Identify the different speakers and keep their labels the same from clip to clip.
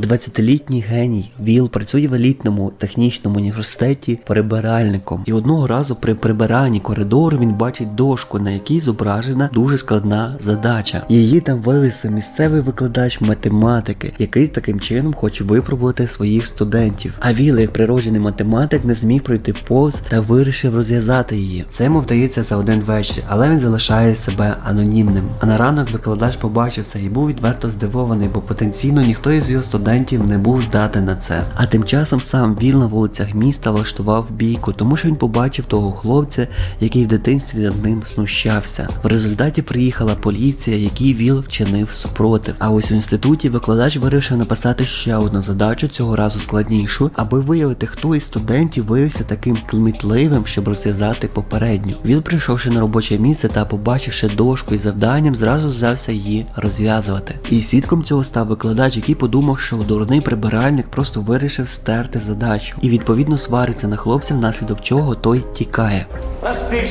Speaker 1: 20-літній геній Віл працює в елітному технічному університеті прибиральником. І одного разу при прибиранні коридору він бачить дошку, на якій зображена дуже складна задача. Її там вивісив місцевий викладач математики, який таким чином хоче випробувати своїх студентів. А Віл, як природжений математик, не зміг пройти повз та вирішив розв'язати її. Це йому вдається за один вечір, але він залишає себе анонімним. А на ранок викладач побачив це і був відверто здивований, бо потенційно ніхто із його студентів не був здатен на це. А тим часом сам Віл на вулицях міста влаштував бійку, тому що він побачив того хлопця, який в дитинстві над ним знущався. В результаті приїхала поліція, який Віл вчинив супротив. А ось у інституті викладач вирішив написати ще одну задачу, цього разу складнішу, аби виявити, хто із студентів виявився таким кмітливим, щоб розв'язати попередню. Він, прийшовши на робоче місце та побачивши дошку із завданням, зразу взявся її розв'язувати. І свідком цього став викладач, який подумав, що дурний прибиральник просто вирішив стерти задачу і відповідно свариться на хлопця, внаслідок чого той тікає.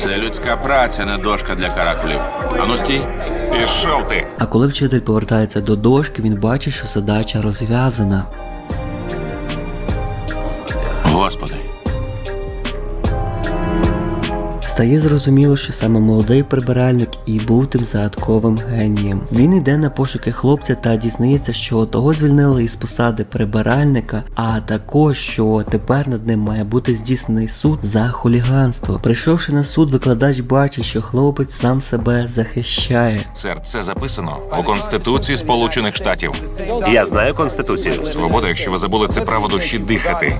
Speaker 2: Це людська праця, не дошка для каракулів. Ану стій. Пішов ти.
Speaker 1: А коли вчитель повертається до дошки, він бачить, що задача розв'язана.
Speaker 2: Господи.
Speaker 1: Стає зрозуміло, що саме молодий прибиральник і був тим загадковим генієм. Він йде на пошуки хлопця та дізнається, що того звільнили із посади прибиральника, а також що тепер над ним має бути здійснений суд за хуліганство. Прийшовши на суд, викладач бачить, що хлопець сам себе захищає.
Speaker 2: Сер, це записано у Конституції Сполучених Штатів.
Speaker 3: Я знаю конституцію.
Speaker 2: Свобода, якщо ви забули, це право душі дихати.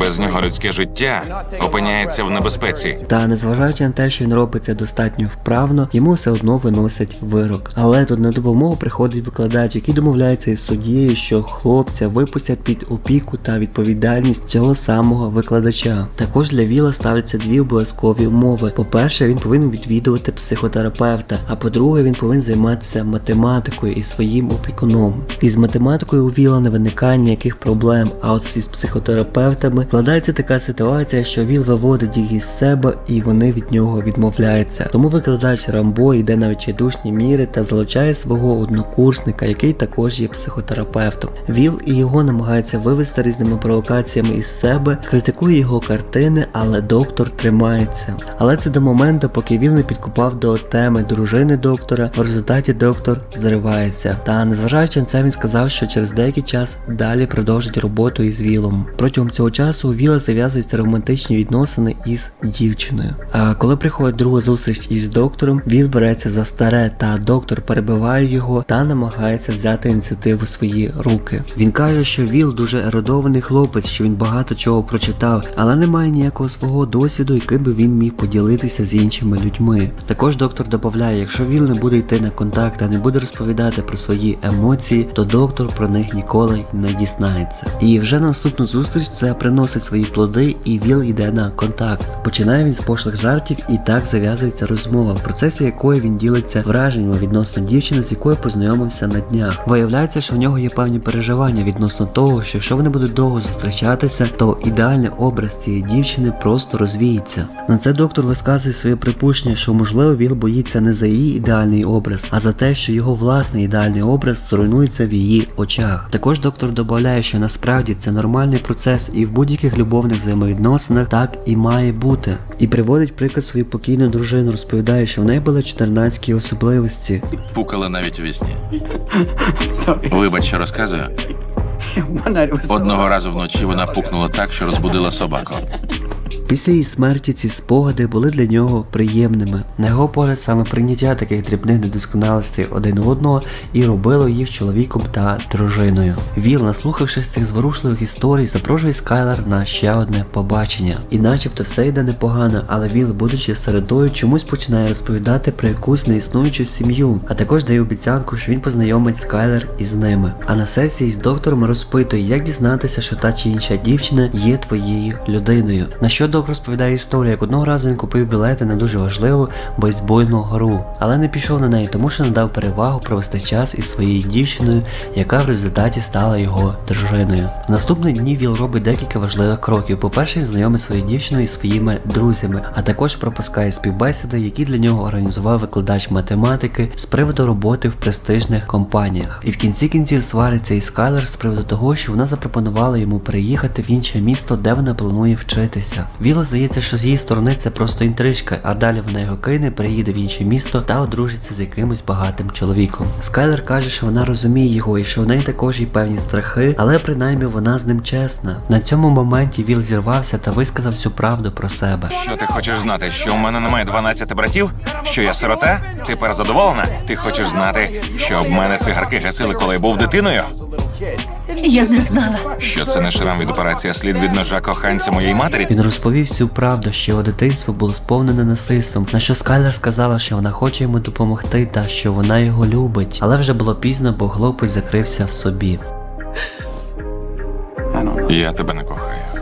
Speaker 2: Без нього людське життя опиняється в небезпеці.
Speaker 1: Та незважаючи на те, що він робить це достатньо вправно, йому все одно виносять вирок. Але тут на допомогу приходить викладач, який домовляється із суддєю, що хлопця випустять під опіку та відповідальність цього самого викладача. Також для Віла ставляться дві обов'язкові умови. По-перше, він повинен відвідувати психотерапевта, а по-друге, він повинен займатися математикою і своїм опікуном. Із математикою у Віла не виникає ніяких проблем, а от із психотерапевтами складається така ситуація, що Віл виводить їх із себе і вони від нього відмовляються. Тому викладач Рамбо йде на відчайдушні міри та залучає свого однокурсника, який також є психотерапевтом. Віл і його намагаються вивести різними провокаціями із себе, критикує його картини, але доктор тримається. Але це до моменту, поки Віл не підкупав до теми дружини доктора. В результаті доктор зривається. Та незважаючи на це, він сказав, що через деякий час далі продовжить роботу із Вілом. Протягом цього часу Віла зав'язуються романтичні відносини із дівчиною. А коли приходить друга зустріч із доктором, Віл береться за старе, та доктор перебиває його та намагається взяти ініціативу в свої руки. Він каже, що Віл дуже ерудований хлопець, що він багато чого прочитав, але не має ніякого свого досвіду, яким би він міг поділитися з іншими людьми. Також доктор додає, якщо Віл не буде йти на контакт та не буде розповідати про свої емоції, то доктор про них ніколи не дізнається. І вже на наступну зустріч це приносить свої плоди, і Віл йде на контакт. Починає він з пошлих жартів, і так зав'язується розмова, в процесі якої він ділиться враженнями відносно дівчини, з якою познайомився на днях. Виявляється, що в нього є певні переживання відносно того, що якщо вони будуть довго зустрічатися, то ідеальний образ цієї дівчини просто розвіється. На це доктор висказує своє припущення, що можливо Віл боїться не за її ідеальний образ, а за те, що його власний ідеальний образ зруйнується в її очах. Також доктор додає, що насправді це нормальний процес, і в будь-яких любовних взаємовідносинах так і має бути. І приводить приклад свою покійну дружину, розповідає, що в неї були чотирнацькі особливості.
Speaker 2: Пукали навіть у вісні. Вибач, що розказую. Одного разу вночі вона пукнула так, що розбудила собаку.
Speaker 1: Після її смерті ці спогади були для нього приємними. На його погляд, саме прийняття таких дрібних недосконалостей один одного і робило їх чоловіком та дружиною. Віл, наслухавшись цих зворушливих історій, запрошує Скайлер на ще одне побачення. І начебто все йде непогано, але Віл, будучи середою, чомусь починає розповідати про якусь неіснуючу сім'ю, а також дає обіцянку, що він познайомить Скайлер із ними. А на сесії з доктором розпитує, як дізнатися, що та чи інша дівчина є твоєю людиною. На що доктор розповідає історію, як одного разу він купив білети на дуже важливу бейсбольну гру, але не пішов на неї, тому що надав перевагу провести час із своєю дівчиною, яка в результаті стала його дружиною. В наступні дні Віл робить декілька важливих кроків. По-перше, знайомить свою дівчину із своїми друзями, а також пропускає співбесіди, які для нього організував викладач математики з приводу роботи в престижних компаніях. І в кінці кінців свариться із Скайлер з приводу того, що вона запропонувала йому переїхати в інше місто, де вона планує вчитися. Вілу здається, що з її сторони це просто інтрижка, а далі вона його кине, переїде в інше місто та одружиться з якимось багатим чоловіком. Скайлер каже, що вона розуміє його і що в неї також є певні страхи, але принаймні вона з ним чесна. На цьому моменті Віл зірвався та висказав всю правду про себе.
Speaker 2: Що ти хочеш знати? Що у мене немає 12 братів? Що я сирота? Тепер задоволена? Ти хочеш знати, що об мене цигарки гасили, коли я був дитиною?
Speaker 4: Я не знала.
Speaker 2: Що це не шрам від операції, а слід від ножа коханця моєї матері?
Speaker 1: Він розповів всю правду, що його дитинство було сповнене насильством, на що Скайлер сказала, що вона хоче йому допомогти та що вона його любить. Але вже було пізно, бо хлопець закрився в собі.
Speaker 2: Я тебе не кохаю.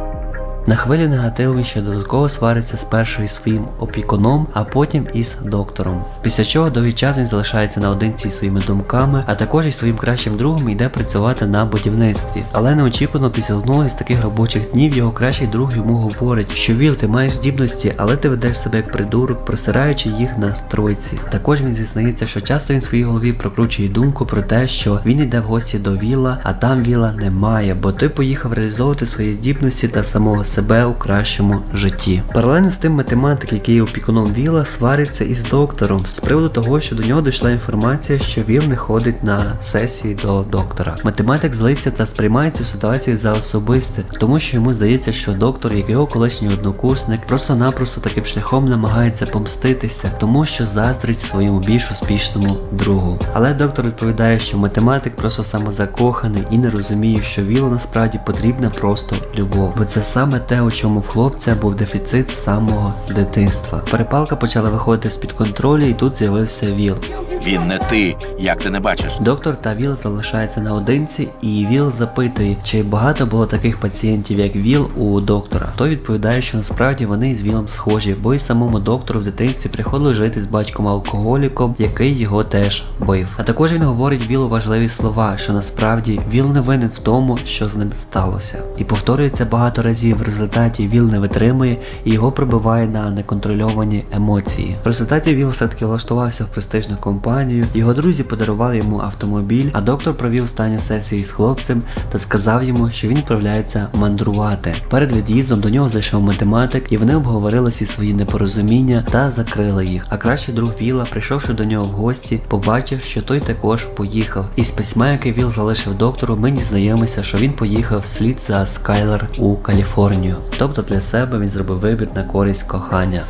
Speaker 1: На хвилі негативу ще додатково свариться спершу із своїм опікуном, а потім із доктором. Після чого довгий час він залишається наодинці зі своїми думками, а також із своїм кращим другом йде працювати на будівництві. Але неочікувано після одного із таких робочих днів його кращий друг йому говорить, що Віл, ти маєш здібності, але ти ведеш себе як придурок, просираючи їх на стройці. Також він зізнається, що часто він в своїй голові прокручує думку про те, що він йде в гості до Віла, а там Віла немає, бо той поїхав реалізовувати свої здібності та самого себе у кращому житті. Паралельно з тим математик, який є опікуном Віла, свариться із доктором з приводу того, що до нього дійшла інформація, що Віл не ходить на сесії до доктора. Математик злиться та сприймає цю ситуацію за особисте, тому що йому здається, що доктор, як його колишній однокурсник, просто-напросто таким шляхом намагається помститися, тому що заздрить своєму більш успішному другу. Але доктор відповідає, що математик просто самозакоханий і не розуміє, що Вілу насправді потрібна просто любов, бо це саме те, у чому в хлопця був дефіцит з самого дитинства. Перепалка почала виходити з-під контролю, і тут з'явився Віл.
Speaker 5: Він не ти, як ти не бачиш.
Speaker 1: Доктор та Віл залишаються наодинці, і Віл запитує, чи багато було таких пацієнтів, як Віл у доктора. Той відповідає, що насправді вони із Вілом схожі, бо й самому доктору в дитинстві приходило жити з батьком алкоголіком, який його теж бив. А також він говорить Вілу важливі слова, що насправді Віл не винен в тому, що з ним сталося. І повторюється багато разів. В результаті Віл не витримує і його прибиває на неконтрольовані емоції. В результаті Віл все-таки влаштувався в престижну компанію. Його друзі подарували йому автомобіль, а доктор провів останню сесію з хлопцем та сказав йому, що він відправляється мандрувати. Перед від'їздом до нього зайшов математик, і вони обговорили всі свої непорозуміння та закрили їх. А кращий друг Віла, прийшовши до нього в гості, побачив, що той також поїхав. Із письма, яке Віл залишив доктору, ми дізнаємося, що він поїхав вслід за Скайлер у Каліфорнію. Тобто для себе він зробив вибір на користь кохання.